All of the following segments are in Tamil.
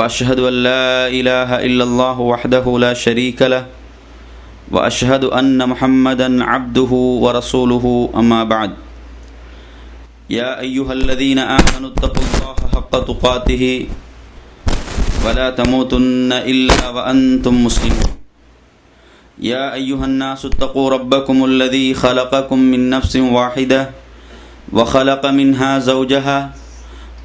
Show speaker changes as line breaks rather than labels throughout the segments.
وأشهد أن لا إله إلا الله وحده لا شريك له وأشهد أن محمدا عبده ورسوله أما بعد. يا أيها الذين آمنوا اتقوا الله حق تقاته ولا تموتن إلا وأنتم مسلمون. يا أيها الناس اتقوا ربكم الذي خلقكم من نفس واحدة وخلق منها زوجها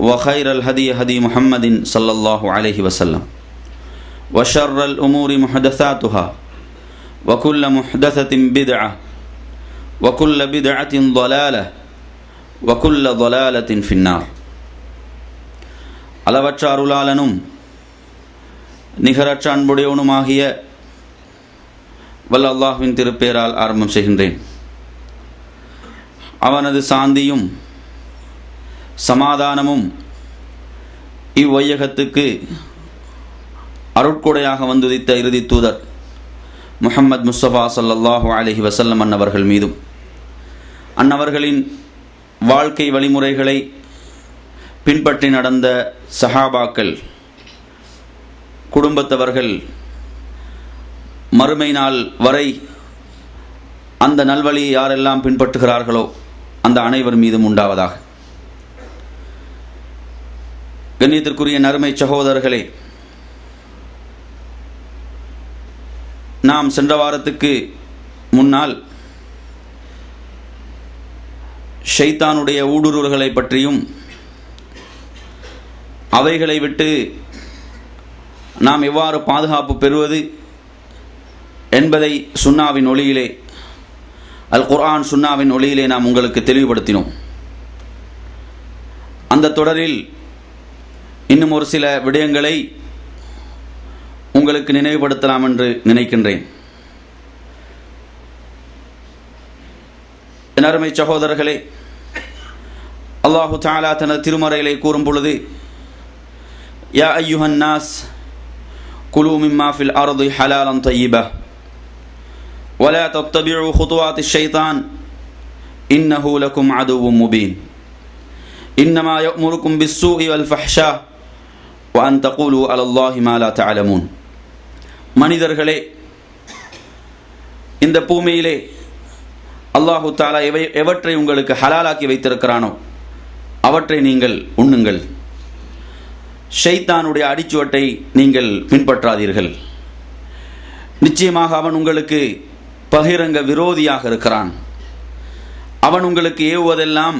وخير الهدي هدي محمد صلى الله عليه وسلم وشر الأمور محدثاتها وكل محدثة بدعة وكل بدعة ضلالة وكل ضلالة في النار அளவற்ற அருளாளனும் நிகரற்ற அன்புடையவனுமாகிய வல்ல அல்லாஹ்வின் திருப்பேரால் ஆரம்பம் செய்கின்றேன் அவனது சாந்தியும் சமாதானமும் இவ்வையகத்துக்கு அருட்கொடையாக வந்துதித்த இறுதி தூதர் முஹம்மது முஸ்தபா சல்லாஹூ அலஹி வசல்லம் அன்னவர்கள் மீதும். அன்னவர்களின் வாழ்க்கை வழிமுறைகளை பின்பற்றி நடந்த சஹாபாக்கள் குடும்பத்தவர்கள் மறுமை நாள் வரை அந்த நல்வழியை யாரெல்லாம் பின்பற்றுகிறார்களோ அந்த அனைவர் மீதும் உண்டாவதாக. கண்ணியத்திற்குரிய நறுமை சகோதரர்களே நாம் சென்ற வாரத்துக்கு முன்னால் ஷைத்தானுடைய ஊடுருவல்களை பற்றியும் அவைகளை விட்டு நாம் எவ்வாறு பாதுகாப்பு பெறுவது என்பதை சுன்னாவின் ஒளியிலே அல் குர்ஆன் சுன்னாவின் ஒளியிலே நாம் உங்களுக்கு தெளிவுபடுத்தினோம். அந்த தொடரில் இன்னும் ஒரு சில விடயங்களை உங்களுக்கு நினைவுபடுத்தலாம் என்று நினைக்கின்றேன் என் அருமை சகோதரர்களே அல்லாஹு தாலா தனது திருமறையிலே கூறும் பொழுது யா ஐயுஹன் நாஸ் குலு மிம்மா ஃபில் அர்து ஹலாலன் طيبة ولا تتبعوا خطوات الشيطان إنه لكم عدو مبين إنما يأمركم بالسوء والفحشاء வான் தகூலு அலல்லாஹி மாலா தாலமூன் மனிதர்களே இந்த பூமியிலே அல்லாஹு தாலா எவை எவற்றை உங்களுக்கு ஹலாலாக்கி வைத்திருக்கிறானோ அவற்றை நீங்கள் உண்ணுங்கள். ஷைத்தானுடைய அடிச்சுவட்டை நீங்கள் பின்பற்றாதீர்கள். நிச்சயமாக அவன் உங்களுக்கு பகிரங்க விரோதியாக இருக்கிறான். அவன் உங்களுக்கு ஏவுவதெல்லாம்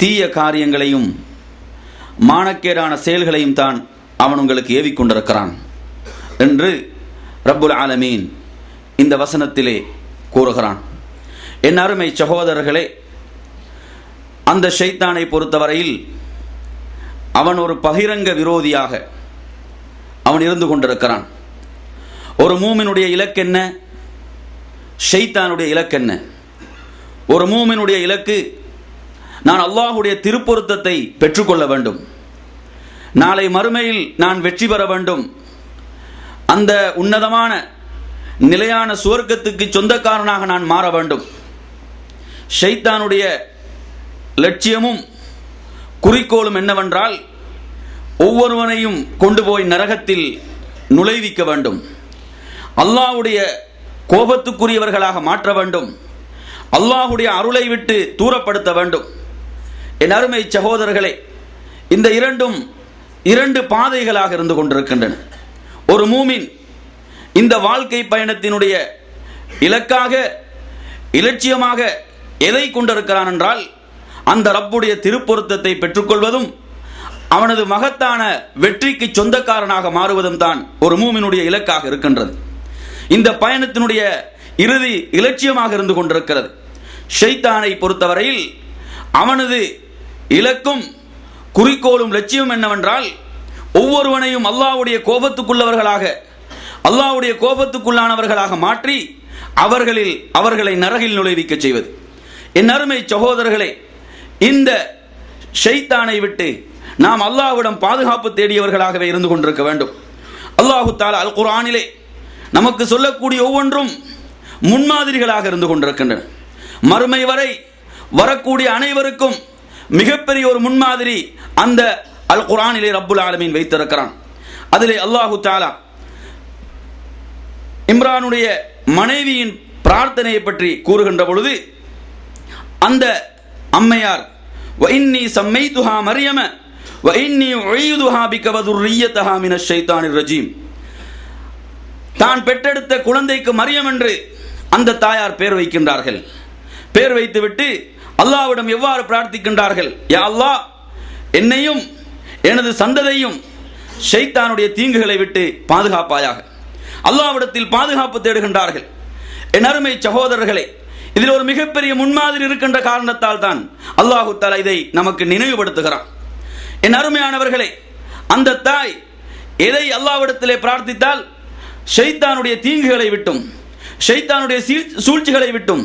தீய காரியங்களையும் மானக்கேடான செயல்களையும் தான் அவன் உங்களுக்கு ஏவிக்கொண்டிருக்கிறான் என்று ரப்புல் ஆலமீன் இந்த வசனத்திலே கூறுகிறான். என் அருமை சகோதரர்களே அந்த ஷைத்தானை பொறுத்தவரையில் அவன் ஒரு பகிரங்க விரோதியாக அவன் இருந்து கொண்டிருக்கிறான். ஒரு மூமினுடைய இலக்கென்ன? ஷைத்தானுடைய இலக்கென்ன? ஒரு மூமினுடைய இலக்கு நான் அல்லாஹுடைய திருப்பொருத்தத்தை பெற்றுக்கொள்ள வேண்டும். நாளை மறுமையில் நான் வெற்றி பெற வேண்டும். அந்த உன்னதமான நிலையான சுவர்க்கத்துக்கு சொந்தக்காரனாக நான் மாற வேண்டும். ஷைத்தானுடைய லட்சியமும் குறிக்கோளும் என்னவென்றால் ஒவ்வொருவனையும் கொண்டு போய் நரகத்தில் நுழைவிக்க வேண்டும். அல்லாஹுடைய கோபத்துக்குரியவர்களாக மாற்ற வேண்டும். அல்லாஹுடைய அருளை விட்டு தூரப்படுத்த வேண்டும். என் அருமை சகோதரர்களே இந்த இரண்டும் இரண்டு பாதைகளாக இருந்து கொண்டிருக்கின்றன. ஒரு மூமின் இந்த வாழ்க்கை பயணத்தினுடைய இலக்காக இலட்சியமாக எதை கொண்டிருக்கிறான் என்றால் அந்த ரப்புடைய திருப்பொருத்தத்தை பெற்றுக்கொள்வதும் அவனது மகத்தான வெற்றிக்கு சொந்தக்காரனாக மாறுவதும் தான் ஒரு மூமினுடைய இலக்காக இருக்கின்றது. இந்த பயணத்தினுடைய இறுதி இலட்சியமாக இருந்து கொண்டிருக்கிறது. ஷைத்தானை பொறுத்தவரையில் அவனது இலக்கும் குறிக்கோளும் லட்சியம் என்னவென்றால் ஒவ்வொருவனையும் அல்லாவுடைய கோபத்துக்குள்ளவர்களாக அல்லாஹ்வுடைய கோபத்துக்குள்ளானவர்களாக மாற்றி அவர்களில் அவர்களை நரகில் நுழைவிக்க செய்வது. என் அருமை சகோதரர்களே இந்த ஷைத்தானை விட்டு நாம் அல்லாஹ்விடம் பாதுகாப்பு தேடியவர்களாகவே இருந்து கொண்டிருக்க வேண்டும். அல்லாஹு தாலா அல் குரானிலே நமக்கு சொல்லக்கூடிய ஒவ்வொன்றும் முன்மாதிரிகளாக இருந்து கொண்டிருக்கின்றன. மறுமை வரை வரக்கூடிய அனைவருக்கும் மிகப்பெரிய ஒரு முன்மாதிரி அந்த அல் குர்ஆனிலே ரப்புல் ஆலமீன் வைத்திருக்கிறான் அதிலே அல்லாஹு தாலா இம்ரானுடைய மனைவியின் பிரார்த்தனையை பற்றி கூறுகின்ற பொழுது அந்த அம்மையார் وإني سميتها مريم وإني أعيذها بك وذريتها من الشيطان الرجيم தான் பெற்றெடுத்த குழந்தைக்கு மரியம் என்று அந்த தாயார் பேர் வைக்கின்றார்கள் பேர் வைத்துவிட்டு அல்லாவிடம் எவ்வாறு பிரார்த்திக்கின்றார்கள்? யா அல்லாஹ் என்னையும் எனது சந்ததையும் ஷைத்தானுடைய தீங்குகளை விட்டு பாதுகாப்பாயாக. அல்லாவிடத்தில் பாதுகாப்பு தேடுகின்றார்கள். என் அருமை சகோதரர்களே இதில் ஒரு மிகப்பெரிய முன்மாதிரி இருக்கின்ற காரணத்தால் தான் அல்லாஹு தஆலா இதை நமக்கு நினைவுபடுத்துகிறான். என் அருமையானவர்களே அந்த தாய் எதை அல்லாவிடத்திலே பிரார்த்தித்தால் ஷைத்தானுடைய தீங்குகளை விட்டும் ஷைத்தானுடைய சீழ்- சூழ்ச்சிகளை விட்டும்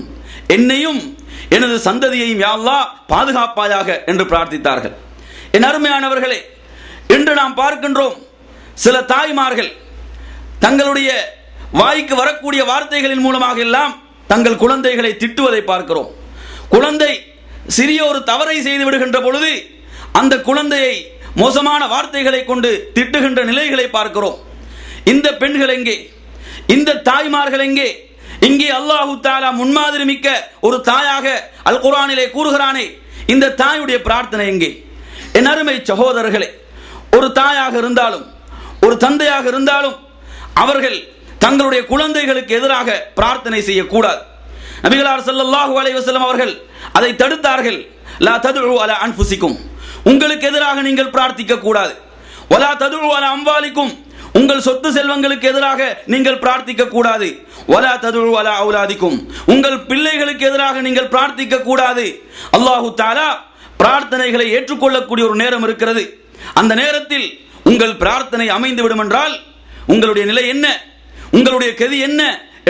என்னையும் எனது சந்ததியையும் யாவா பாதுகாப்பாயாக என்று பிரார்த்தித்தார்கள். என் அருமையானவர்களே இன்று நாம் பார்க்கின்றோம் சில தாய்மார்கள் தங்களுடைய வாய்க்கு வரக்கூடிய வார்த்தைகளின் மூலமாக எல்லாம் தங்கள் குழந்தைகளை திட்டுவதை பார்க்கிறோம். குழந்தை சிறிய ஒரு தவறை செய்து விடுகின்ற பொழுது அந்த குழந்தையை மோசமான வார்த்தைகளை கொண்டு திட்டுகின்ற நிலைகளை பார்க்கிறோம். இந்த பெண்கள் எங்கே? இந்த தாய்மார்கள் எங்கே? இங்கே அல்லாஹு தாலா முன்மாதிரி மிக்க ஒரு தாயாக அல் குரானிலே கூறுகிறானே இந்த தாயுடைய பிரார்த்தனை எங்கே? என் அருமை சகோதரர்களே ஒரு தாயாக இருந்தாலும் ஒரு தந்தையாக இருந்தாலும் அவர்கள் தங்களுடைய குழந்தைகளுக்கு எதிராக பிரார்த்தனை செய்யக்கூடாது. நபிகளார் ஸல்லல்லாஹு அலைஹி அவர்கள் அதை தடுத்தார்கள். லா ததுழு அல அன்புசிக்கும் உங்களுக்கு எதிராக நீங்கள் பிரார்த்திக்க கூடாது ஒலா ததுழு அல அம்பாலிக்கும் உங்கள் சொத்து செல்வங்களுக்கு எதிராக நீங்கள் பிரார்த்திக்க கூடாது. வலா ததுஉ வலா அவுலாதிக்கும். உங்கள் பிள்ளைகளுக்கு எதிராக நீங்கள் பிரார்த்திக்க கூடாது. அல்லாஹு தாலா பிரார்த்தனைகளை ஏற்றுக்கொள்ளக்கூடிய ஒரு நேரம் இருக்கிறது. அந்த நேரத்தில் உங்கள் பிரார்த்தனை அமைந்து விடும் என்றால் உங்களுடைய நிலை என்ன? உங்களுடைய கதி என்ன?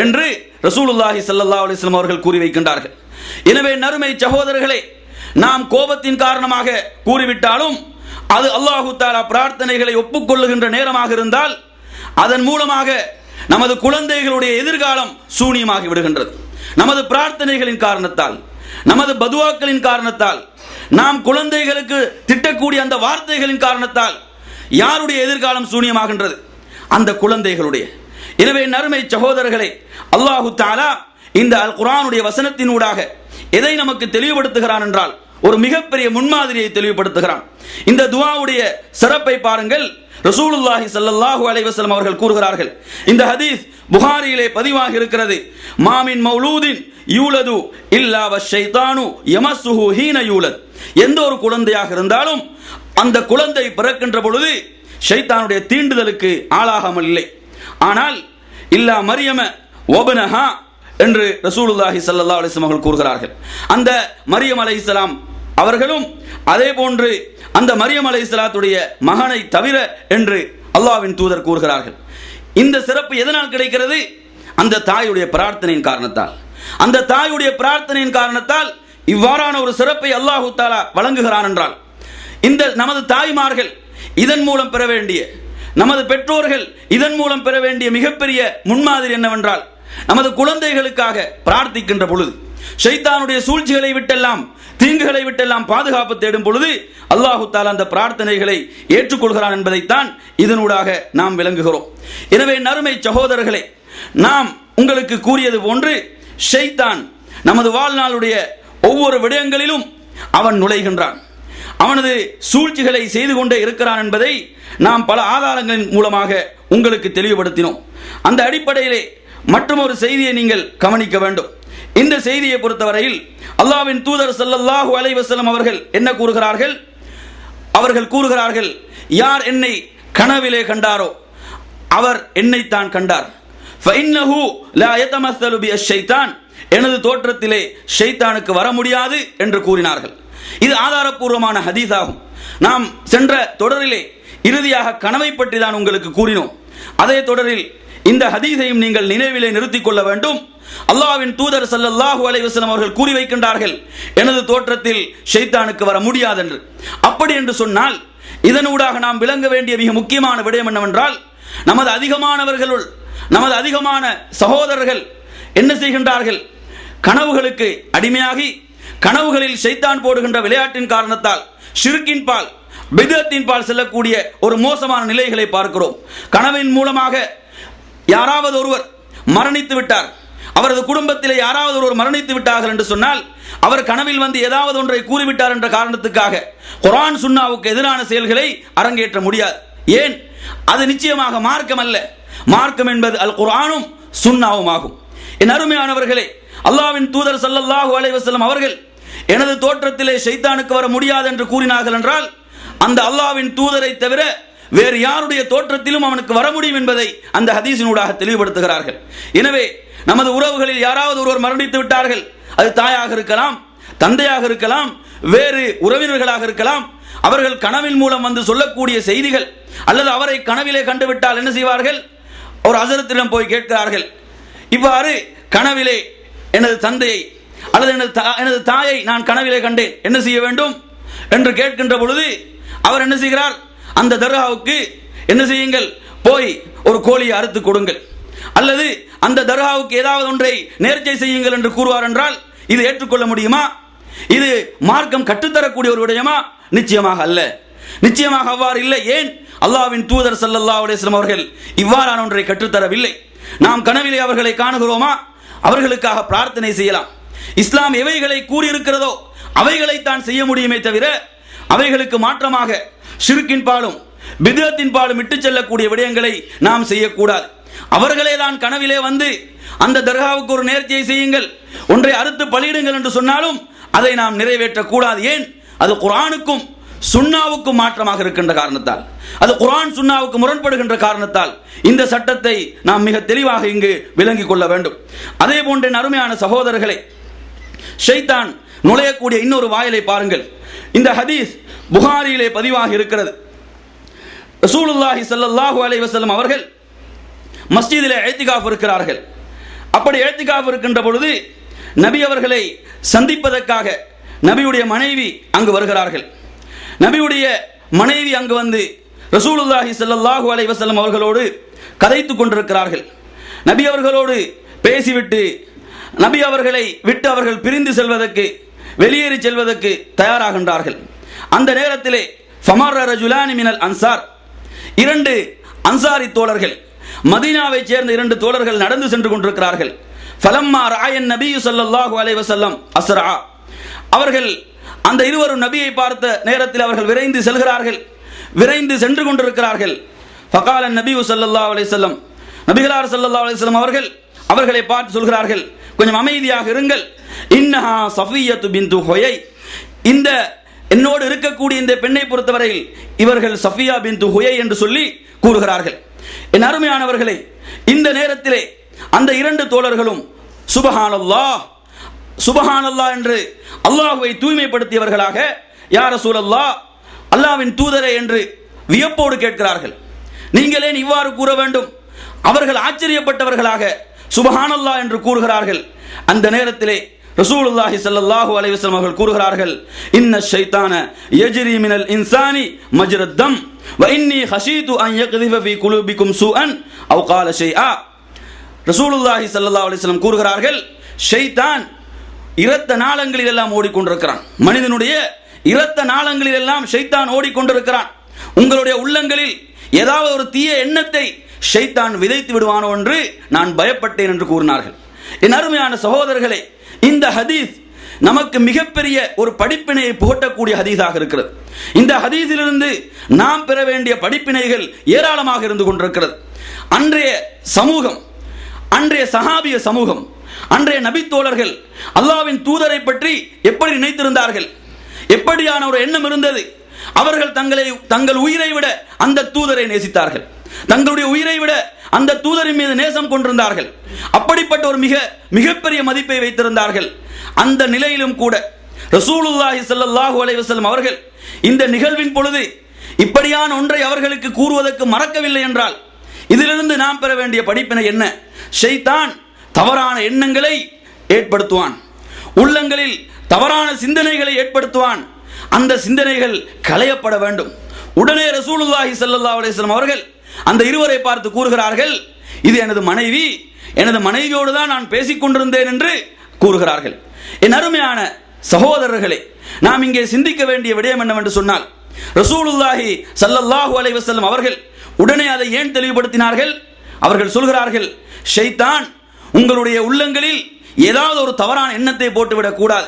என்று ரசூலுல்லாஹி சல்லா அலிஸ்லாம் அவர்கள் கூறி வைக்கின்றார்கள். எனவே நறுமை சகோதரர்களே நாம் கோபத்தின் காரணமாக கூறிவிட்டாலும் அது அல்லாஹு தாலா பிரார்த்தனைகளை ஒப்புக்கொள்ளுகின்ற நேரமாக இருந்தால் அதன் மூலமாக நமது குழந்தைகளுடைய எதிர்காலம் சூனியமாகி விடுகின்றது. நமது பிரார்த்தனைகளின் காரணத்தால் நமது பதுவாக்களின் காரணத்தால் நாம் குழந்தைகளுக்கு திட்டக்கூடிய அந்த வார்த்தைகளின் காரணத்தால் யாருடைய எதிர்காலம் சூனியமாகின்றது? அந்த குழந்தைகளுடைய. எனவே நறுமை சகோதரர்களை அல்லாஹு தாலா இந்த அல் குரானுடைய வசனத்தினூடாக எதை நமக்கு தெளிவுபடுத்துகிறான் என்றால் ஒரு மிகப்பெரிய முன்மாதிரியை தெளிவுபடுத்துகிறான். இந்த துவாவுடைய சிறப்பை பாருங்கள். ரசூலுல்லாஹி ஸல்லல்லாஹு அலைஹி அவர்கள் கூறுகிறார்கள். இந்த ஹதீஸ் புகாரியிலே பதிவாக இருக்கிறது. மாமின் மௌலூதின் யூலது இல்லா வஷைத்தானு யமசுஹு ஹீன யூலத். எந்த ஒரு குழந்தையாக இருந்தாலும் அந்த குழந்தை பிறக்கின்ற பொழுது ஷைத்தானுடைய தீண்டுதலுக்கு ஆளாகாமல் இல்லை. ஆனால் இல்லா மரியம ஒபனஹா என்று ரசூலுல்லாஹி சல்லா அலைஹி அவர்கள் கூறுகிறார்கள். அந்த மரியம் அலை இஸ்லாம் அவர்களும் அதே போன்று அந்த மரியம் அலைஹிஸ்ஸலாத்துடைய மகனை தவிர என்று அல்லாஹ்வின் தூதர் கூறுகிறார்கள். இந்த சிறப்பு எதனால் கிடைக்கிறது? அந்த தாயுடைய பிரார்த்தனையின் காரணத்தால். அந்த தாயுடைய பிரார்த்தனையின் காரணத்தால் இவ்வாறான ஒரு சிறப்பை அல்லாஹு தாலா வழங்குகிறான் என்றால் இந்த நமது தாய்மார்கள் இதன் மூலம் பெற வேண்டிய நமது பெற்றோர்கள் இதன் மூலம் பெற வேண்டிய மிகப்பெரிய முன்மாதிரி என்னவென்றால் நமது குழந்தைகளுக்காக பிரார்த்திக்கின்ற பொழுது ஷைத்தானுடைய சூழ்ச்சிகளை விட்டெல்லாம் தீங்குகளை விட்டெல்லாம் பாதுகாப்பு தேடும் பொழுது அல்லாஹு தாலா அந்த பிரார்த்தனைகளை ஏற்றுக்கொள்கிறான் என்பதைத்தான் இதனூடாக நாம் விளங்குகிறோம். எனவே நறுமை சகோதரர்களே நாம் உங்களுக்கு கூறியது போன்று ஷைத்தான் நமது வாழ்நாளுடைய ஒவ்வொரு விடயங்களிலும் அவன் நுழைகின்றான். அவனது சூழ்ச்சிகளை செய்து கொண்டே இருக்கிறான் என்பதை நாம் பல ஆதாரங்களின் மூலமாக உங்களுக்கு தெளிவுபடுத்தினோம். அந்த அடிப்படையிலே மற்றும் ஒரு செய்தியை நீங்கள் கவனிக்க வேண்டும். இந்த செய்தியை பொறுத்தவரையில் அல்லாவின் தூதர் சல்லல்லாஹு அலைவசலம் அவர்கள் என்ன கூறுகிறார்கள்? அவர்கள் கூறுகிறார்கள் யார் என்னை கனவிலே கண்டாரோ அவர் என்னை தான் கண்டார் எனது தோற்றத்திலே ஷைத்தானுக்கு வர முடியாது என்று கூறினார்கள். இது ஆதாரபூர்வமான ஹதீஸ் ஆகும் நாம் சென்ற தொடரிலே இறுதியாக கனவை பற்றி தான் உங்களுக்கு கூறினோம். அதே தொடரில் இந்த ஹதீஸையும் நீங்கள் நினைவிலே நிறுத்திக் கொள்ள வேண்டும். அல்லாஹ்வின் தூதர் ஸல்லல்லாஹு அலைவசனம் அவர்கள் கூறி வைக்கின்றார்கள் எனது தோற்றத்தில் ஷைத்தானுக்கு வர முடியாது என்று அப்படி என்று சொன்னால் இதனூடாக நாம் விளங்க வேண்டிய மிக முக்கியமான விடயம் என்னவென்றால் நமது அதிகமானவர்களுள் நமது அதிகமான சகோதரர்கள் என்ன செய்கின்றார்கள்? கனவுகளுக்கு அடிமையாகி கனவுகளில் ஷைத்தான் போடுகின்ற விளையாட்டின் காரணத்தால் ஷிருக்கின் பால் பிதத்தின் பால் செல்லக்கூடிய ஒரு மோசமான நிலைகளை பார்க்கிறோம். கனவின் மூலமாக யாராவது ஒருவர் மரணித்து விட்டார். அவரது குடும்பத்தில் யாராவது ஒருவர் மரணித்து விட்டார்கள் என்று சொன்னால் அவர் கனவில் வந்து ஏதாவது ஒன்றை கூறிவிட்டார் என்ற காரணத்துக்காக குரான் சுன்னாவுக்கு எதிரான செயல்களை அரங்கேற்ற முடியாது. ஏன்? அது நிச்சயமாக மார்க்கம் அல்ல. மார்க்கம் என்பது அல் குரானும் சுன்னாவும் ஆகும். என் அருமையானவர்களே அல்லாவின் தூதர் சல்லல்லாஹு அலைவசல்லம் அவர்கள் எனது தோற்றத்திலே ஷைத்தானுக்கு வர முடியாது என்று கூறினார்கள் என்றால் அந்த அல்லாஹ்வின் தூதரை தவிர வேறு யாருடைய தோற்றத்திலும் அவனுக்கு வர முடியும் என்பதை அந்த ஹதீஸினூடாக தெளிவுபடுத்துகிறார்கள். எனவே நமது உறவுகளில் யாராவது ஒருவர் மரணித்து விட்டார்கள் அது தாயாக இருக்கலாம் தந்தையாக இருக்கலாம் வேறு உறவினர்களாக இருக்கலாம் அவர்கள் கனவின் மூலம் வந்து சொல்லக்கூடிய செய்திகள் அல்லது அவரை கனவிலே கண்டுவிட்டால் என்ன செய்வார்கள்? ஒரு அசரத்திடம் போய் கேட்கிறார்கள் இவ்வாறு கனவிலே எனது தந்தையை அல்லது எனது தா- எனது தாயை நான் கனவிலே கண்டேன் என்ன செய்ய வேண்டும்? என்று கேட்கின்ற பொழுது அவர் என்ன செய்கிறார்? அந்த தர்காவுக்கு என்ன செய்யுங்கள்? போய் ஒரு கோழியை அறுத்து கொடுங்கள். அல்லது அந்த தர்காவுக்கு ஏதாவது ஒன்றை நேர்ச்சை செய்யுங்கள் என்று கூறுவார் என்றால் இது ஏற்றுக்கொள்ள முடியுமா? இது மார்க்கம் கற்றுத்தரக்கூடிய ஒரு விடயமா? நிச்சயமாக அல்ல. நிச்சயமாக அவ்வாறு இல்லை. ஏன்? அல்லாஹ்வின் தூதர் ஸல்லல்லாஹு அலைஹி அவர்கள் இவ்வாறான ஒன்றை கற்றுத்தரவில்லை. நாம் கனவிலே அவர்களை காணுகிறோமா? அவர்களுக்காக பிரார்த்தனை செய்யலாம். இஸ்லாம் எவைகளை கூறியிருக்கிறதோ அவைகளைத்தான் செய்ய முடியுமே தவிர அவைகளுக்கு மாற்றமாக சிறுக்கின் பாலும் பிதத்தின் பாலும் இட்டு செல்லக்கூடிய விடயங்களை நாம் செய்யக்கூடாது. அவர்களே தான் கனவிலே வந்து அந்த தர்காவுக்கு ஒரு நேர்ச்சியை செய்யுங்கள். ஒன்றை அறுத்து பலியிடுங்கள் என்று சொன்னாலும் அதை நாம் நிறைவேற்றக்கூடாது. ஏன்? அது குரானுக்கும் சுன்னாவுக்கும் மாற்றமாக இருக்கின்ற காரணத்தால். அது குரான் சுண்ணாவுக்கு முரண்படுகின்ற காரணத்தால் இந்த சட்டத்தை நாம் மிக தெளிவாக இங்கு விளங்கிக் கொள்ள வேண்டும். அதே போன்ற அருமையான சகோதரர்களை ஷைத்தான் நுழையக்கூடிய இன்னொரு வாயிலை பாருங்கள். இந்த ஹதீஸ் புகாரியிலே பதிவாக இருக்கிறது. ரசூலுல்லாஹி சல்லாஹூ அலை வசல்லம் அவர்கள் மஸ்ஜிதிலே இழ்த்திகாஃப் இருக்கிறார்கள். அப்படி இழ்த்திகாஃப் இருக்கின்ற பொழுது நபி அவர்களை சந்திப்பதற்காக நபியுடைய மனைவி அங்கு வருகிறார்கள். நபியுடைய மனைவி அங்கு வந்து ரசூலுல்லாஹி சல்லாஹூ அலைஹி வசல்லம் அவர்களோடு கதைத்துக் கொண்டிருக்கிறார்கள். நபி அவர்களோடு பேசிவிட்டு நபி அவர்களை விட்டு அவர்கள் பிரிந்து செல்வதற்கு வெளியேறி செல்வதற்கு தயாராகின்றார்கள். அந்த நேரத்திலே ஃபமர் ரஜுலானி மினல் அன்சார். இரண்டு அன்சாரி தோழர்கள் மதீனாவைச் சேர்ந்த இரண்டு தோழர்கள் நடந்து சென்று கொண்டிருக்கிறார்கள். ஃபலம்மா ராயன் நபி சல்லாஹூ அலைஹி அசரா அஸ்ரா அவர்கள் அந்த இருவரும் நபியை பார்த்த நேரத்தில் அவர்கள் விரைந்து செல்கிறார்கள். விரைந்து சென்று கொண்டிருக்கிறார்கள். ஃபகால நபி ஸல்லல்லாஹு அலைஹி நபிகளார் ஸல்லல்லாஹு அலைஹி அவர்கள் அவர்களை பார்த்து சொல்கிறார்கள் கொஞ்சம் அமைதியாக இருங்கள். இன்னஹா சஃபியத்து பிந்து ஹொயை. இந்த என்னோடு இருக்கக்கூடிய இந்த பெண்ணை பொறுத்தவரையில் இவர்கள் சஃபியா பின் துஹுயை என்று சொல்லி கூறுகிறார்கள். என் அருமையானவர்களே இந்த நேரத்திலே அந்த இரண்டு தோழர்களும் சுபஹானல்லா சுபஹானல்லா என்று அல்லாஹுவை தூய்மைப்படுத்தியவர்களாக யார் சூழல்லா அல்லாஹ்வின் தூதரே என்று வியப்போடு கேட்கிறார்கள். நீங்கள் ஏன் இவ்வாறு கூற வேண்டும். அவர்கள் ஆச்சரியப்பட்டவர்களாக சுபஹானல்லா என்று கூறுகிறார்கள். அந்த நேரத்திலே ரசூலுல்லாஹி ஸல்லல்லாஹு அலைஹி வஸல்லம் அவர்கள் கூறுகிறார்கள் இன்ன ஷைத்தான யஜ்ரி மினல் இன்சானி மஜ்ரத் தம் வ இன்னி ஹஷீது அன் யக்திஃப ஃபீ குலூபிக்கும் சூஅன் அவ் கால ஷைஆ. ரசூலுல்லாஹி ஸல்லல்லாஹு அலைஹி வஸல்லம் கூறுகிறார்கள் ஷைத்தான் இரத்த நாளங்களில் எல்லாம் ஓடிக்கொண்டிருக்கிறான். மனிதனுடைய இரத்த நாளங்களில் எல்லாம் ஷைத்தான் ஓடிக்கொண்டிருக்கிறான். உங்களுடைய உள்ளங்களில் ஏதாவது ஒரு தீய எண்ணத்தை ஷைத்தான் விதைத்து விடுவானோ என்று நான் பயப்பட்டேன் என்று கூறினார்கள். என் அருமையான சகோதரர்களே இந்த ஹதீஸ் நமக்கு மிகப்பெரிய ஒரு படிப்பினையை புகட்டக்கூடிய ஹதீஸாக இருக்கிறது. இந்த ஹதீஸிலிருந்து நாம் பெற வேண்டிய படிப்பினைகள் ஏராளமாக இருந்து கொண்டிருக்கிறது. அன்றைய சமூகம் அன்றைய சஹாபிய சமூகம் அன்றைய நபித்தோழர்கள் அல்லாவின் தூதரை பற்றி எப்படி நினைத்திருந்தார்கள்? எப்படியான ஒரு எண்ணம் இருந்தது? அவர்கள் தங்களை தங்கள் உயிரை விட அந்த தூதரை நேசித்தார்கள். தங்களுடைய உயிரை விட அந்த தூதரின் மீது நேசம் கொண்டிருந்தார்கள். அப்படிப்பட்ட ஒரு மிக மிகப்பெரிய மதிப்பை வைத்திருந்தார்கள். அந்த நிலையிலும் கூட ரசூலுல்லாஹி சல்லாஹூ அலைவசல்லம் அவர்கள் இந்த நிகழ்வின் பொழுது இப்படியான ஒன்றை அவர்களுக்கு கூறுவதற்கு மறக்கவில்லை என்றால் இதிலிருந்து நாம் பெற வேண்டிய படிப்பினை என்ன? ஷைத்தான் தவறான எண்ணங்களை ஏற்படுத்துவான். உள்ளங்களில் தவறான சிந்தனைகளை ஏற்படுத்துவான். அந்த சிந்தனைகள் களையப்பட வேண்டும். உடனே ரசூலுல்லாஹி ஸல்லல்லாஹு அலிஸ்லாம் அவர்கள் அந்த இருவரை பார்த்து கூறுகிறார்கள் இது எனது மனைவி எனது மனைவியோடு தான் நான் பேசிக் கொண்டிருந்தேன் என்று கூறுகிறார்கள். என் அருமையான சகோதரர்களே நாம் இங்கே சிந்திக்க வேண்டிய விடயம் என்னவென்று சொன்னால் ரசூலுல்லாஹி சல்லல்லாஹு அலைஹி வஸல்லம் அவர்கள் உடனே அதை ஏன் தெளிவுபடுத்தினார்கள்? அவர்கள் சொல்கிறார்கள் ஷைத்தான் உங்களுடைய உள்ளங்களில் ஏதாவது ஒரு தவறான எண்ணத்தை போட்டுவிடக் கூடாது.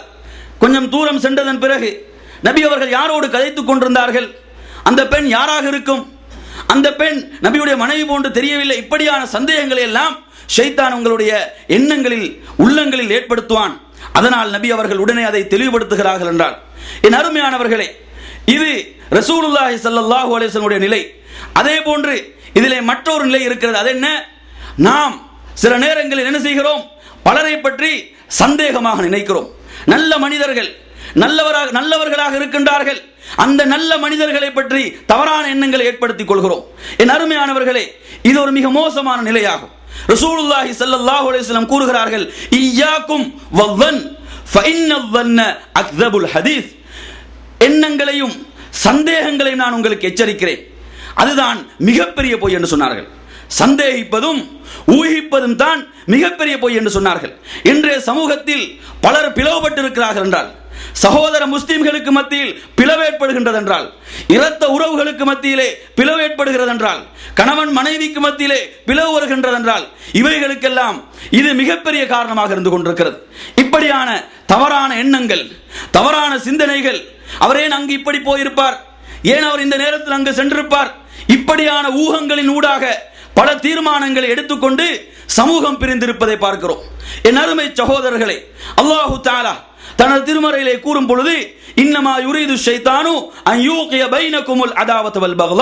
கொஞ்சம் தூரம் சென்றதன் பிறகு நபி அவர்கள் யாரோடு கதைத்துக் கொண்டிருந்தார்கள்? அந்த பெண் யாராக இருக்கும்? அந்த பெண் நபியுடைய மனைவி போன்று தெரியவில்லை. இப்படியான சந்தேகங்களை எல்லாம் ஷைத்தான் உங்களுடைய எண்ணங்களில் உள்ளங்களில் ஏற்படுத்துவான். அதனால் நபி அவர்கள் உடனே அதை தெளிவுபடுத்துகிறார்கள் என்றால் என் அருமையானவர்களே இது ரசூலுல்லாஹி சல்லாஹூ அலைஹி நிலை. அதே போன்று இதிலே மற்றொரு நிலை இருக்கிறது. அது என்ன? நாம் சில நேரங்களில் என்ன செய்கிறோம்? பலரை பற்றி சந்தேகமாக நினைக்கிறோம். நல்ல மனிதர்கள் நல்லவராக நல்லவர்களாக இருக்கின்றார்கள். அந்த நல்ல மனிதர்களை பற்றி தவறான எண்ணங்களை ஏற்படுத்திக் கொள்கிறோம். என் அருமையானவர்களே இது ஒரு மிக மோசமான நிலையாகும். ரசூலுல்லாஹி ஸல்லல்லாஹு அலைஹி வஸல்லம் கூறுகிறார்கள் இய்யாக்கும் வவ்வன் ஃபஇன்ன வன்ன அக்தபுல் ஹதீஸ். எண்ணங்களையும் சந்தேகங்களையும் நான் உங்களுக்கு எச்சரிக்கிறேன். அதுதான் மிகப்பெரிய பொய் என்று சொன்னார்கள். சந்தேகிப்பதும் ஊகிப்பதும் தான் மிகப்பெரிய பொய் என்று சொன்னார்கள். இன்றைய சமூகத்தில் பலர் பிளவுபட்டிருக்கிறார்கள் என்றால் சகோதர முஸ்லிம்களுக்கு மத்தியில் பிளவு ஏற்படுகின்றது என்றால் இரத்த உறவுகளுக்கு மத்தியிலே பிளவு ஏற்படுகிறது என்றால் கணவன் மனைவிக்கு மத்தியிலே பிளவு வருகின்றது என்றால் இவைகளுக்கெல்லாம் இது மிகப்பெரிய காரணமாக இருந்து கொண்டிருக்கிறது. இப்படியான தவறான எண்ணங்கள் தவறான சிந்தனைகள் அவர் ஏன் அங்கு இப்படி போயிருப்பார் ஏன் அவர் இந்த நேரத்தில் அங்கு சென்றிருப்பார்? இப்படியான ஊகங்களின் ஊடாக பல தீர்மானங்களை எடுத்துக்கொண்டு சமூகம் பிரிந்திருப்பதை பார்க்கிறோம். என் அருமை சகோதரர்களே அல்லாஹு தாலா தனது திருமறையிலே கூறும் பொழுது இன்னமா யுரீது ஷைத்தானு அன் பைனகுமுல் அதாவத் வல்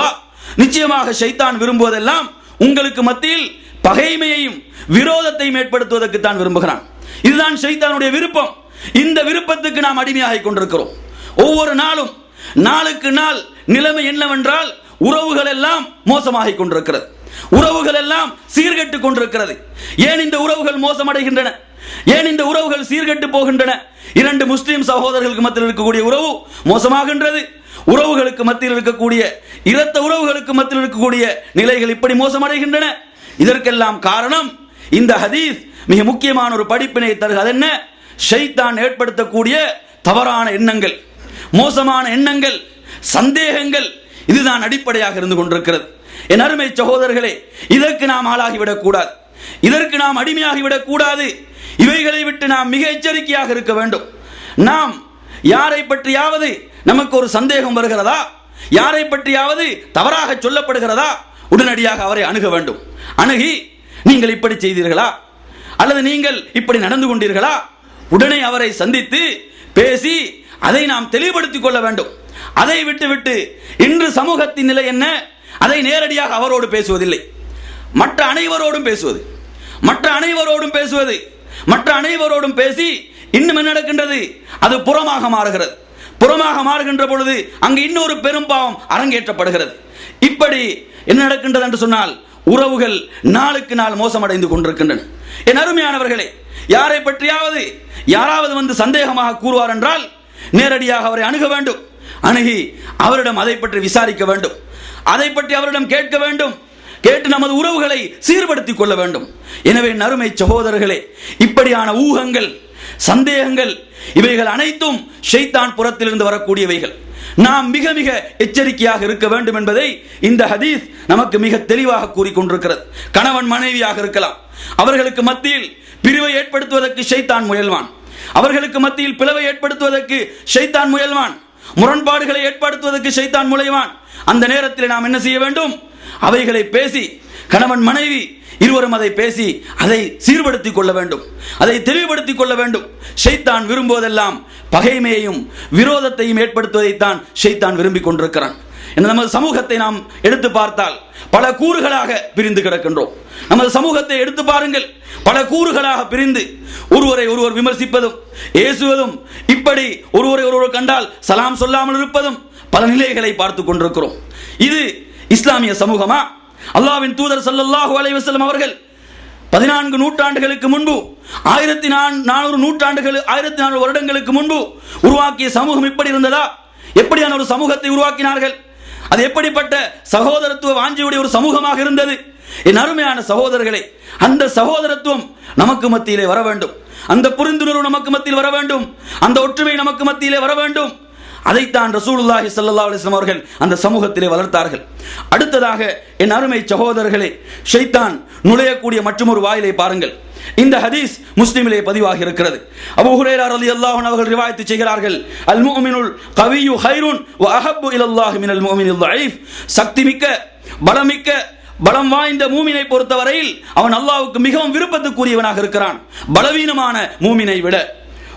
நிச்சயமாக ஷைத்தான் விரும்புவதெல்லாம் உங்களுக்கு மத்தியில் பகைமையையும் விரோதத்தையும் ஏற்படுத்துவதற்கு தான் விரும்புகிறான். இதுதான் ஷைத்தானுடைய விருப்பம். இந்த விருப்பத்துக்கு நாம் அடிமையாகிக் கொண்டிருக்கிறோம். ஒவ்வொரு நாளும் நாளுக்கு நாள் நிலைமை என்னவென்றால் உறவுகள் எல்லாம் மோசமாகிக் கொண்டிருக்கிறது. உறவுகள் எல்லாம் சீர்கெட்டு கொண்டிருக்கிறது. ஏன் இந்த உறவுகள் மோசமடைகின்றன? ஏன் இந்த உறவுகள் சீர்கெட்டு போகின்றன? இரண்டு முஸ்லீம் சகோதரர்களுக்கு மத்தியில் இருக்கக்கூடிய உறவு மோசமாகின்றது. உறவுகளுக்கு மத்தியில் இருக்கக்கூடிய இரத்த உறவுகளுக்கு மத்தியில் இருக்கக்கூடிய நிலைகள் இப்படி மோசமடைகின்றன. இதற்கெல்லாம் காரணம் இந்த ஹதீஸ். மிக முக்கியமான ஒரு படிப்பினை தருகிறது அது என்ன ஷைத்தான் ஏற்படுத்தக்கூடிய தவறான எண்ணங்கள் மோசமான எண்ணங்கள் சந்தேகங்கள் இதுதான் அடிப்படையாக இருந்து கொண்டிருக்கிறது. என் அருமை சகோதரர்களே இதற்கு நாம் ஆளாகிவிடக் கூடாது இதற்கு நாம் அடிமையாகிவிடக் கூடாது இவைகளை விட்டு நாம் மிக எச்சரிக்கையாக இருக்க வேண்டும். நாம் யாரை பற்றியாவது நமக்கு ஒரு சந்தேகம் வருகிறதா? யாரை பற்றியாவது தவறாக சொல்லப்படுகிறதா? உடனடியாக அவரை அணுக வேண்டும். அணுகி நீங்கள் இப்படி செய்தீர்களா? அல்லது நீங்கள் இப்படி நடந்து கொண்டீர்களா? உடனே அவரை சந்தித்து பேசி அதை நாம் தெளிவுபடுத்திக் கொள்ள வேண்டும். அதை விட்டுவிட்டு இன்று சமூகத்தின் நிலை என்ன? அதை நேரடியாக அவரோடு பேசுவதில்லை. மற்ற அனைவரோடும் பேசுவது. மற்ற அனைவரோடும் பேசுவது. மற்ற அனைவரோடும் பேசி இன்னும் என்ன நடக்கின்றது? அது புறமாக மாறுகிறது. புறமாக மாறுகின்ற பொழுது அங்கு இன்னொரு பெரும் பாவம் அரங்கேற்றப்படுகிறது. இப்படி என்ன நடக்கின்றது என்று சொன்னால் உறவுகள் நாளுக்கு நாள் மோசமடைந்து கொண்டிருக்கின்றன. என் அருமையானவர்களே யாரை பற்றியாவது யாராவது வந்து சந்தேகமாக கூறுவார் என்றால் நேரடியாக அவரை அணுக வேண்டும். அணுகி அவரிடம் அதை பற்றி விசாரிக்க வேண்டும். அதை பற்றி அவரிடம் கேட்க வேண்டும். கேட்டு நமது உறவுகளை சீர்படுத்திக் கொள்ள வேண்டும். எனவே நறுமை சகோதரர்களே இப்படியான ஊகங்கள் சந்தேகங்கள் இவைகள் அனைத்தும் ஷைத்தான் புறத்திலிருந்து வரக்கூடியவைகள். நாம் மிக மிக எச்சரிக்கையாக இருக்க வேண்டும் என்பதை இந்த ஹதீஸ் நமக்கு மிக தெளிவாக கூறிக்கொண்டிருக்கிறது கணவன் மனைவியாக இருக்கலாம். அவர்களுக்கு மத்தியில் பிரிவை ஏற்படுத்துவதற்கு ஷைத்தான் முயல்வான். அவர்களுக்கு மத்தியில் பிளவை ஏற்படுத்துவதற்கு ஷைத்தான் முயல்வான். முரண்பாடுகளை ஏற்படுத்துவதற்கு ஷைத்தான் முளைவான். அந்த நேரத்தில் நாம் என்ன செய்ய வேண்டும்? அவைகளை பேசி கணவன் மனைவி இருவரும் அதை பேசி அதை சீர்படுத்திக் கொள்ள வேண்டும். அதை தெளிவுபடுத்திக் கொள்ள வேண்டும். ஷைத்தான் விரும்புவதெல்லாம் பகைமையையும் விரோதத்தையும் ஏற்படுத்துவதைத்தான் ஷைத்தான் விரும்பிக் கொண்டிருக்கிறான். நமது சமூகத்தை நாம் எடுத்து பார்த்தால் பல கூறுகளாக பிரிந்து கிடக்கின்றோம். நமது சமூகத்தை எடுத்து பாருங்கள். பல கூறுகளாக பிரிந்து ஒருவரை ஒருவர் விமர்சிப்பதும் ஏசுவதும் இப்படி ஒருவரை ஒருவர் கண்டால் சலாம் சொல்லாமல் இருப்பதும் பல நிலைகளை பார்த்து கொண்டிருக்கிறோம். இது இஸ்லாமிய சமூகமா? அல்லாவின் தூதர் ஸல்லல்லாஹு அலைஹி அவர்கள் பதினான்கு நூற்றாண்டுகளுக்கு முன்பு ஆயிரத்தி நானூறு நூற்றாண்டுகள் ஆயிரத்தி நானூறு வருடங்களுக்கு முன்பு உருவாக்கிய சமூகம் இப்படி இருந்ததா? எப்படியான ஒரு சமூகத்தை உருவாக்கினார்கள்? அது எப்படிப்பட்ட சகோதரத்துவ வாஞ்சியுடைய ஒரு சமூகமாக இருந்தது? என் அருமையான சகோதரர்களே அந்த சகோதரத்துவம் நமக்கு மத்தியிலே வர வேண்டும். அந்த புரிந்துணர்வு நமக்கு மத்தியில் வர வேண்டும். அந்த ஒற்றுமை நமக்கு மத்தியிலே வர வேண்டும். அதைத்தான் ரசூலுல்லாஹி சல்லா அலிஸ்லாம் அவர்கள் அந்த சமூகத்திலே வளர்த்தார்கள். அடுத்ததாக என் அருமை சகோதரர்களே ஷைத்தான் நுழையக்கூடிய மற்றொரு வாயிலை பாருங்கள். இந்த ஹதீஸ் முஸ்லிமிலே பதிவாக இருக்கிறது. அபு ஹுரேரா ரலி அல்லாஹன் அவர்கள் ரிவாயத்து செய்கிறார்கள் அல் முமினுல் கவியு ஹைருன் வ அஹப்பு இலல்லாஹி மினல் முமினில் தஈஃப் சக்திமிக்க பலமிக்க பலம் வாய்ந்த மூமினை பொறுத்தவரையில் அவன் அல்லாவுக்கு மிகவும் விருப்பத்துக்குரியவனாக இருக்கிறான். பலவீனமான மூமினை விட.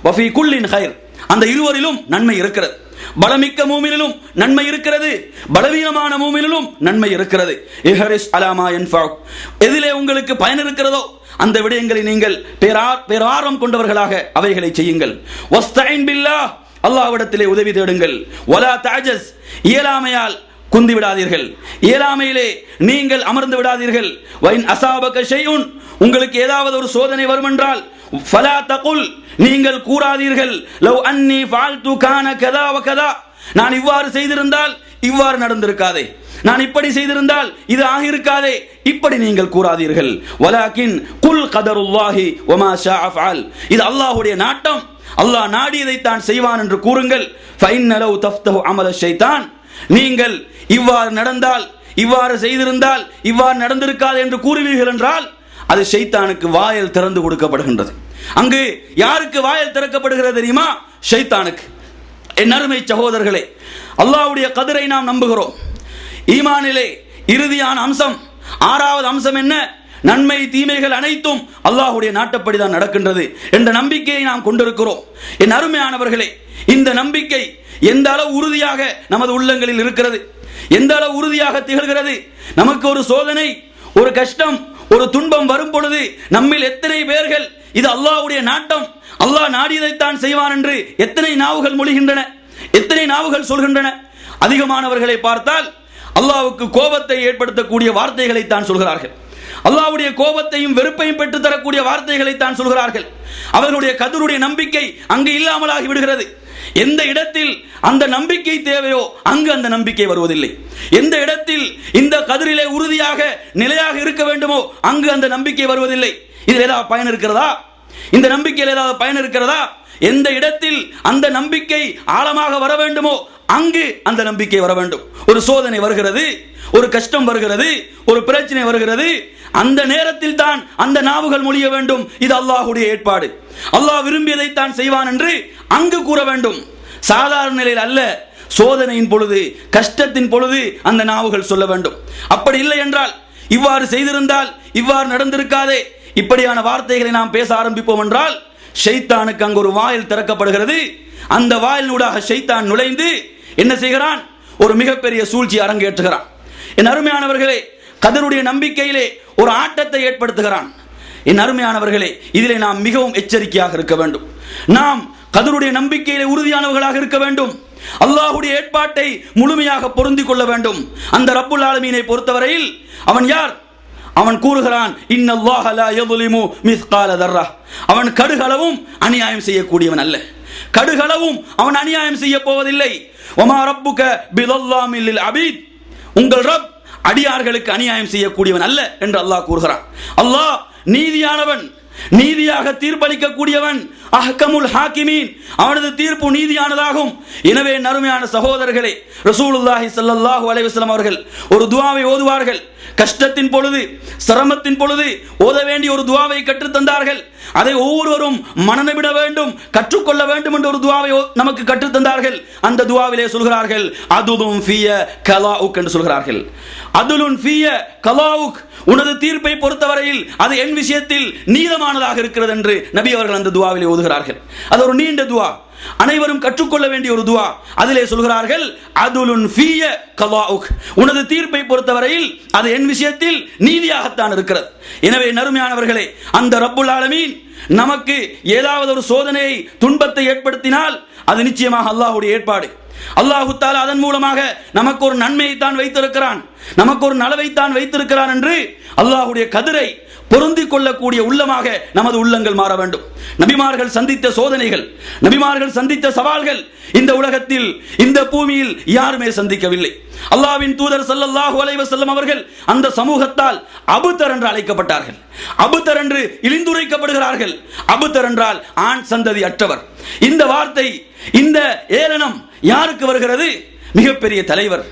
வஃபி குல்லின் ஹைர் அந்த இருவரிலும் நன்மை இருக்கிறது. பலமிக்க மூமினிலும் நன்மை இருக்கிறது. பலவீனமான மூமினிலும் நன்மை இருக்கிறது. இஹரிஸ் அலாமா யன்ஃபஉக் எதிலே உங்களுக்கு பயன் இருக்கிறதோ அந்த விடயங்களை நீங்கள் பேரார் பேராரம் கொண்டவர்களாக அவைகளை செய்யுங்கள். வஸ்தைன் பில்லா அல்லாவிடத்திலே உதவி தேடுங்கள். ஒலா தாஜஸ் இயலாமையால் குந்தி விடாதீர்கள். இயலாமையிலே நீங்கள் அமர்ந்து விடாதீர்கள். வைன் அசாபக ஷைஉன். உங்களுக்கு ஏதாவது ஒரு சோதனை வரும் என்றால் ஃபலா தகுல் நீங்கள் கூறாதீர்கள். லவ் அன்னி ஃபால்து கான கதா வ கதா நான் இவ்வாறு செய்திருந்தால் இவ்வாறு நடந்திருக்காதே. நான் இப்படி செய்திருந்தால் இது ஆகியிருக்காதே. இப்படி நீங்கள் கூறாதீர்கள். வலாக்கின் குல் கதருல்லாஹி வமா ஷா அஃஅல் இது அல்லாஹுடைய நாட்டம். அல்லாஹ் நாடியதை தான் செய்வான் என்று கூறுங்கள். ஃபைன்னலவ் தஃப்தஹு அமல ஷைத்தான் நீங்கள் இவ்வாறு நடந்தால் இவ்வாறு செய்திருந்தால் இவ்வாறு நடந்திருக்காது என்று கூறுவீர்கள் என்றால் அது ஷைத்தானுக்கு வாயல் திறந்து கொடுக்கப்படுகின்றது. அங்கு யாருக்கு வாயல் திறக்கப்படுகிறது தெரியுமா? ஷைத்தானுக்கு. என் அருமை சகோதரர்களே அல்லாவுடைய கதிரை நாம் நம்புகிறோம். ஈமானிலே இறுதியான அம்சம் ஆறாவது அம்சம் என்ன? நன்மை தீமைகள் அனைத்தும் அல்லாஹுடைய நாட்டப்படிதான் நடக்கின்றது என்ற நம்பிக்கையை நாம் கொண்டிருக்கிறோம். என் அருமையானவர்களே இந்த நம்பிக்கை எந்த அளவு உறுதியாக நமது உள்ளங்களில் இருக்கிறது? எந்த அளவு உறுதியாக திகழ்கிறது? நமக்கு ஒரு சோதனை ஒரு கஷ்டம் ஒரு துன்பம் வரும் பொழுது நம்மில் எத்தனை பேர்கள் இது அல்லாஹ்வுடைய நாட்டம். அல்லாஹ் நாடியதைத்தான் செய்வான் என்று எத்தனை நாவுகள் மொழிகின்றன எத்தனை நாவுகள் சொல்கின்றன. அதிகமானவர்களை பார்த்தால் அல்லாவுக்கு கோபத்தை ஏற்படுத்தக்கூடிய வார்த்தைகளை தான் சொல்கிறார்கள். அல்லாவுடைய கோபத்தையும் வெறுப்பையும் பெற்றுத்தரக்கூடிய வார்த்தைகளை தான் சொல்கிறார்கள். அவர்களுடைய கதிருடைய நம்பிக்கை அங்கு இல்லாமலாகி விடுகிறது. எந்த இடத்தில் அந்த நம்பிக்கை தேவையோ அங்கு அந்த நம்பிக்கை வருவதில்லை. எந்த இடத்தில் இந்த கதிரிலே உறுதியாக நிலையாக இருக்க வேண்டுமோ அங்கு அந்த நம்பிக்கை வருவதில்லை. இதில் ஏதாவது பயன் இருக்கிறதா? இந்த நம்பிக்கையில் ஏதாவது பயன் இருக்கிறதா? எந்த இடத்தில் அந்த நம்பிக்கை ஆழமாக வர வேண்டுமோ அங்கு அந்த நம்பிக்கை வர வேண்டும். ஒரு சோதனை வருகிறது ஒரு கஷ்டம் வருகிறது ஒரு பிரச்சனை வருகிறது. அந்த நேரத்தில் தான் அந்த நாவுகள் மொழிய வேண்டும். இது அல்லாஹுடைய ஏற்பாடு. அல்லாஹ் விரும்பியதை தான் செய்வான் என்று அங்கு கூற வேண்டும். சாதாரண நிலையில் அல்ல சோதனையின் பொழுது கஷ்டத்தின் பொழுது அந்த நாவுகள் சொல்ல வேண்டும். அப்படி இல்லை என்றால் இவ்வாறு செய்திருந்தால் இவ்வாறு நடந்திருக்காதே. இப்படியான வார்த்தைகளை நாம் பேச ஆரம்பிப்போம் என்றால் ஷைத்தானுக்கு அங்கு ஒரு வாயில் திறக்கப்படுகிறது. அந்த வாயிலூடாக ஷைத்தான் நுழைந்து என்ன செய்கிறான்? ஒரு மிகப்பெரிய சூழ்ச்சி அரங்கேற்றுகிறான். என் அருமையானவர்களே கதருடைய நம்பிக்கையிலே ஒரு ஆட்டத்தை ஏற்படுத்துகிறான். என் அருமையானவர்களே இதிலே நாம் மிகவும் எச்சரிக்கையாக இருக்க வேண்டும். நாம் கதருடைய நம்பிக்கையிலே உறுதியானவர்களாக இருக்க வேண்டும். அல்லாஹுடைய ஏற்பாட்டை முழுமையாக பொருந்திக் கொள்ள வேண்டும். அந்த ரப்புல் ஆலமீனை பொறுத்தவரையில் அவன் யார்? அவன் கூறுகிறான் அவன் கடுகளவும் அநியாயம் செய்யக்கூடியவன் அல்ல. கடுகளவும் அவன் அநியாயம் செய்ய போவதில்லை. ஒமா ரப்புக அபீத். உங்கள் ரப் அடியார்களுக்கு அநியாயம் செய்யக்கூடியவன் அல்ல என்று அல்லாஹ் கூறுகிறான். அல்லாஹ் நீதியானவன் நீதியாக தீர்ப்பளிக்கக்கூடியவன் அஹ்கமுல் ஹாக்கிமீன். அவனது தீர்ப்பு நீதியானதாகும். எனவே நறுமையான சகோதரர்களே ரசூலுல்லாஹி சல்லாஹூ அலைஹி அவர்கள் ஒரு துவாவை ஓதுவார்கள். கஷ்டத்தின் பொழுது சிரமத்தின் பொழுது ஓத வேண்டிய ஒரு துவாவை கற்றுத் தந்தார்கள். அதை ஒவ்வொருவரும் மனநமிட வேண்டும் கற்றுக்கொள்ள வேண்டும் என்ற ஒரு துவாவை நமக்கு கற்றுத் தந்தார்கள். அந்த துவாவிலே சொல்கிறார்கள் அதுதும் ஃபிய கலாவுக் என்று சொல்கிறார்கள். அதுலும் ஃபிய கலாவுக் உனது தீர்ப்பை பொறுத்தவரையில் அது என் விஷயத்தில் நீளமானதாக இருக்கிறது என்று நபி அவர்கள் அந்த துவாவிலே ஓதுகிறார்கள். அது ஒரு நீண்ட துவா. அனைவரும் கற்றுக்கொள்ள வேண்டிய ஒரு துவா. அதிலே சொல்கிறார்கள் அதுலுன் ஃபீய கலாவுக் உனது தீர்ப்பை பொறுத்தவரையில் அது என் விஷயத்தில் நீதியாகத்தான் இருக்கிறது. எனவே நறுமையானவர்களே அந்த ரப்புல் ஆலமீன் நமக்கு ஏதாவது ஒரு சோதனையை துன்பத்தை ஏற்படுத்தினால் அது நிச்சயமாக அல்லாஹுடைய ஏற்பாடு. அல்லாஹு தாலா அதன் மூலமாக நமக்கு ஒரு நன்மையை தான் வைத்திருக்கிறான். நமக்கு ஒரு நலவை தான் வைத்திருக்கிறான் என்று அல்லாஹுடைய கதிரை பொருந்திக் கொள்ளக்கூடிய உள்ளமாக நமது உள்ளங்கள் மாற வேண்டும். நபிமார்கள் சந்தித்த சோதனைகள் நபிமார்கள் சந்தித்த சவால்கள் இந்த உலகத்தில் இந்த பூமியில் யாருமே சந்திக்கவில்லை. அல்லாவின் தூதர் ஸல்லல்லாஹு அலைஹி அவர்கள் அந்த சமூகத்தால் அபுத்தர் என்று அழைக்கப்பட்டார்கள். அபுத்தர் என்று இழிந்துரைக்கப்படுகிறார்கள். அபுத்தர் என்றால் ஆண் சந்ததி அற்றவர். இந்த வார்த்தை இந்த ஏளனம் யாருக்கு வருகிறது? மிகப்பெரிய தலைவர்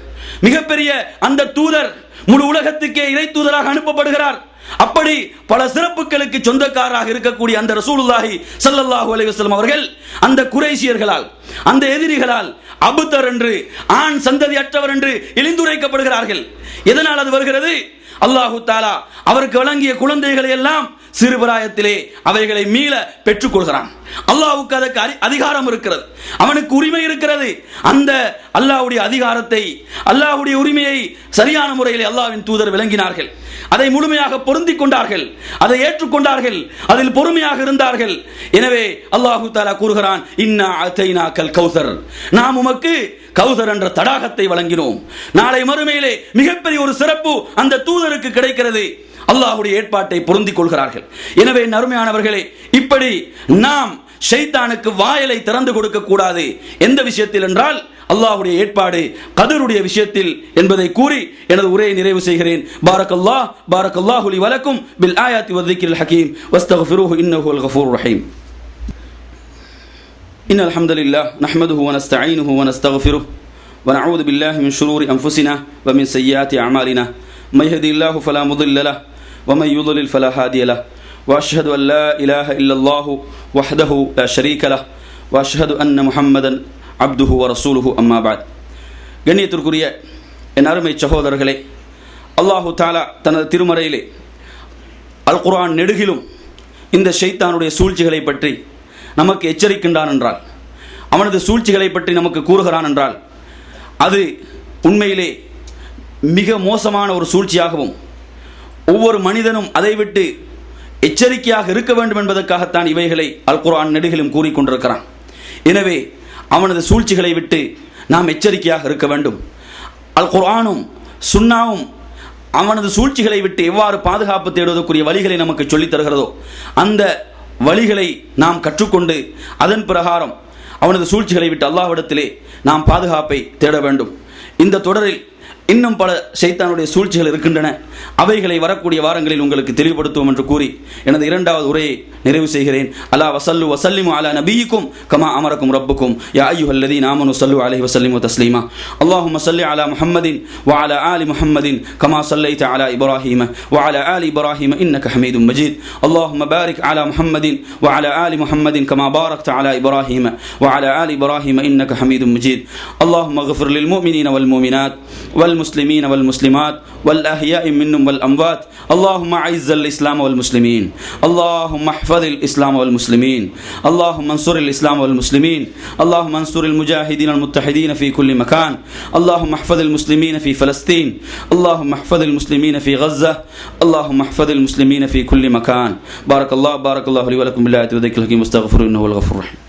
மிகப்பெரிய அந்த தூதர் முழு உலகத்துக்கே இறை தூதராக அனுப்பப்படுகிறார். அப்படி பல சிறப்புகளுக்கு சொந்தக்காரராக இருக்கக்கூடிய அந்த ரசூலுல்லாஹி சல்லல்லாஹு அலைஹி அவர்கள் அந்த குறைசியர்களால் அந்த எதிரிகளால் அபுத்தர் என்று ஆண் சந்ததி அற்றவர் என்று இழிந்துரைக்கப்படுகிறார்கள். எதனால் அது வருகிறது? அல்லாஹு தாலா அவருக்கு வழங்கிய குழந்தைகளை எல்லாம் சிறுபிராயத்திலே அவைகளை மீள பெற்றுக் கொள்கிறான். அல்லாவுக்கு அதற்கு அதி- அதிகாரம் இருக்கிறது. அவனுக்கு உரிமை இருக்கிறது. அந்த அல்லாஹ்வுடைய அதிகாரத்தை அல்லாஹ்வுடைய உரிமையை சரியான முறையில் அல்லாவின் தூதர் விளங்கினார்கள். அதை முழுமையாக பொருந்தி கொண்டார்கள். அதை ஏற்றுக்கொண்டார்கள். அதில் பொறுமையாக இருந்தார்கள். எனவே அல்லாஹு தாலா கூறுகிறான் இன்னா அத்தைனாக்கல் கௌசர். நாம் உமக்கு கௌசர் என்ற தடாகத்தை வழங்கினோம். நாளை மறுமையிலே மிகப்பெரிய ஒரு சிறப்பு அந்த தூதருக்கு கிடைக்கிறது. அல்லாஹ்வுடைய ஏற்பாட்டை பொருந்திக் கொள்கிறார்கள் எனவே நறுமையானவர்களே இப்படி நாம் ஷைத்தானுக்கு வாயலை திறந்து கொடுக்க கூடாது எந்த விஷயத்தில் என்றால் அல்லாஹ்வுடைய ஏற்பாடு கதருடைய விஷயத்தில் என்பதை கூறி எனது உரையை நிறைவு செய்கிறேன் பாரக்கல்லாஹ் பாரக்கல்லாஹு லி வலக்கும் பில் ஆயாத்தி வத்திக்கில் ஹக்கீம் வஸ்தக்ஃபிருஹு இன்னஹு அல் கஃபூர் ரஹீம் إن الحمد لله نحمده ونستعينه ونستغفره ونعوذ بالله من شرور أنفسنا ومن سيئات أعمالنا من يهدي الله فلا مضل له ومن يضلل فلا هادي له. وأشهد أن لا إله إلا الله وحده لا شريك له. وأشهد أن محمدا عبده ورسوله. أما بعد. கண்ணியத்திற்குரிய என் அருமை சகோதரர்களே அல்லாஹு தாலா தனது திருமறையிலே அல் குரான் நெடுகிலும் இந்த ஷெய்தானுடைய சூழ்ச்சிகளை பற்றி நமக்கு எச்சரிக்கின்றான் என்றால் அவனது சூழ்ச்சிகளை பற்றி நமக்கு கூறுகிறான் என்றால் அது உண்மையிலே மிக மோசமான ஒரு சூழ்ச்சியாகவும் ஒவ்வொரு மனிதனும் அதை விட்டு எச்சரிக்கையாக இருக்க வேண்டும் என்பதற்காகத்தான் இவைகளை அல் குரான் நெடுகிலும் கூறிக்கொண்டிருக்கிறான் எனவே அவனது சூழ்ச்சிகளை விட்டு நாம் எச்சரிக்கையாக இருக்க வேண்டும். அல் குரானும் சுன்னாவும் அவனது சூழ்ச்சிகளை விட்டு எவ்வாறு பாதுகாப்பு தேடுவதற்குரிய வழிகளை நமக்கு சொல்லித் தருகிறதோ அந்த வழிகளை நாம் கற்றுக்கொண்டு அதன் பிரகாரம் அவனது சூழ்ச்சிகளை விட்டு அல்லாஹ்விடத்திலே நாம் பாதுகாப்பை தேட வேண்டும். இந்த தொடரில் இன்னும் பல சைத்தானுடைய சூழ்ச்சிகள் இருக்கின்றன. அவைகளை வரக்கூடிய வாரங்களில் உங்களுக்கு தெளிவுபடுத்துவோம் என்று கூறி எனது இரண்டாவது உரையை நிறைவு செய்கிறேன். அலா வசல்லு வசல்லிமு அலா நபிக்கும் கமா அமரக்கும் ரப்புக்கும். யா ஐயு அல்லதி நாமனு சல்லு அலஹி வசல்லிமு தஸ்லீமா. அல்லாஹும் சல்லி அலா முஹம்மதின் வ அலா ஆலி முஹம்மதின் கமா சல்லைத் அலா இப்ராஹிம வ அலா ஆலி இப்ராஹிம இன்னக ஹமீதும் மஜீத். அல்லாஹும் பாரிக் அலா முஹம்மதின் வ அலா ஆலி முஹம்மதின் கமா பாரக் அலா இப்ராஹிம வ அலா ஆலி இப்ராஹிம இன்னக ஹமீதும் மஜீத். அல்லாஹும் மகஃபிர் லில் முஃமினீன வல் முஃமினாத் வல் والمسلمين والمسلمات والأحياء منهم والأموات. اللهم أعز الإسلام والمسلمين. اللهم احفظ الإسلام والمسلمين. اللهم انصر الإسلام والمسلمين. اللهم انصر المجاهدين المتحدين في كل مكان. اللهم احفظ المسلمين في فلسطين. اللهم احفظ المسلمين في غزة. اللهم احفظ المسلمين في كل مكان. بارك الله بارك الله لي ولكم بالله وذكر الحكيم واستغفروا إنه الغفور الرحيم.